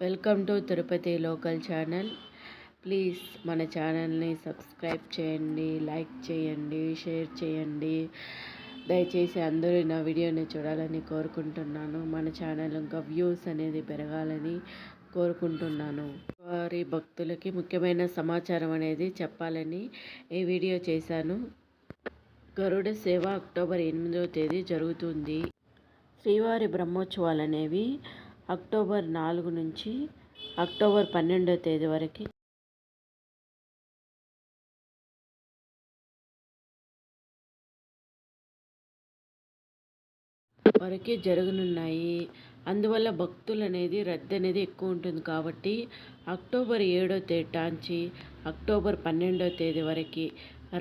Welcome to Tirupati local channel. Please మన ఛానల్ని subscribe చేయండి లైక్ చేయండి షేర్ చేయండి. దయచేసి అందరూ నా వీడియోని చూడాలని కోరుకుంటున్నాను. మన ఛానల్ ఇంకా వ్యూస్ అనేది పెరగాలని కోరుకుంటున్నాను. వారి భక్తులకి ముఖ్యమైన సమాచారం అనేది చెప్పాలని ఈ వీడియో చేశాను. గరుడ సేవ అక్టోబర్ ఎనిమిదవ తేదీ జరుగుతుంది. శ్రీవారి బ్రహ్మోత్సవాలు అనేవి అక్టోబర్ నాలుగు నుంచి అక్టోబర్ పన్నెండో తేదీ వరకు వరకే జరగనున్నాయి. అందువల్ల భక్తులు అనేది రద్దీ అనేది ఎక్కువ ఉంటుంది కాబట్టి అక్టోబర్ ఏడో తేదీ టాంచి అక్టోబర్ పన్నెండో తేదీ వరకు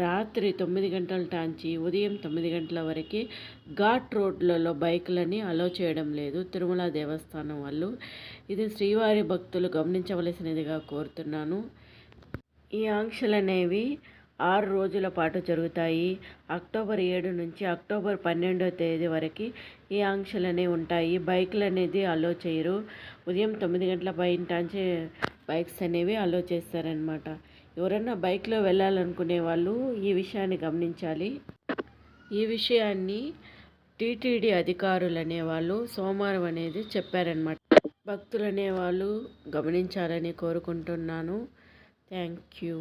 రాత్రి తొమ్మిది గంటల టాంచి ఉదయం తొమ్మిది గంటల వరకు ఘాట్ రోడ్లలో బైకులని అలో చేయడం లేదు. తిరుమల దేవస్థానం వాళ్ళు ఇది శ్రీవారి భక్తులు గమనించవలసినదిగా కోరుతున్నాను. ఈ ఆంక్షలు అనేవి ఆరు రోజుల పాటు జరుగుతాయి. అక్టోబర్ ఏడు నుంచి అక్టోబర్ పన్నెండో తేదీ వరకు ఈ ఆంక్షలు అనేవి ఉంటాయి. బైకులు అనేది అలో చేయరు. ఉదయం తొమ్మిది గంటల బయట బైక్స్ అనేవి అలో చేస్తారనమాట ఎవరైనా బైక్లో వెళ్ళాలనుకునే వాళ్ళు ఈ విషయాన్ని గమనించాలి. ఈ విషయాన్ని టీటీడీ అధికారులు అనేవాళ్ళు సోమవారం అనేది చెప్పారనమాట భక్తులు అనేవాళ్ళు గమనించాలని కోరుకుంటున్నాను. Thank you.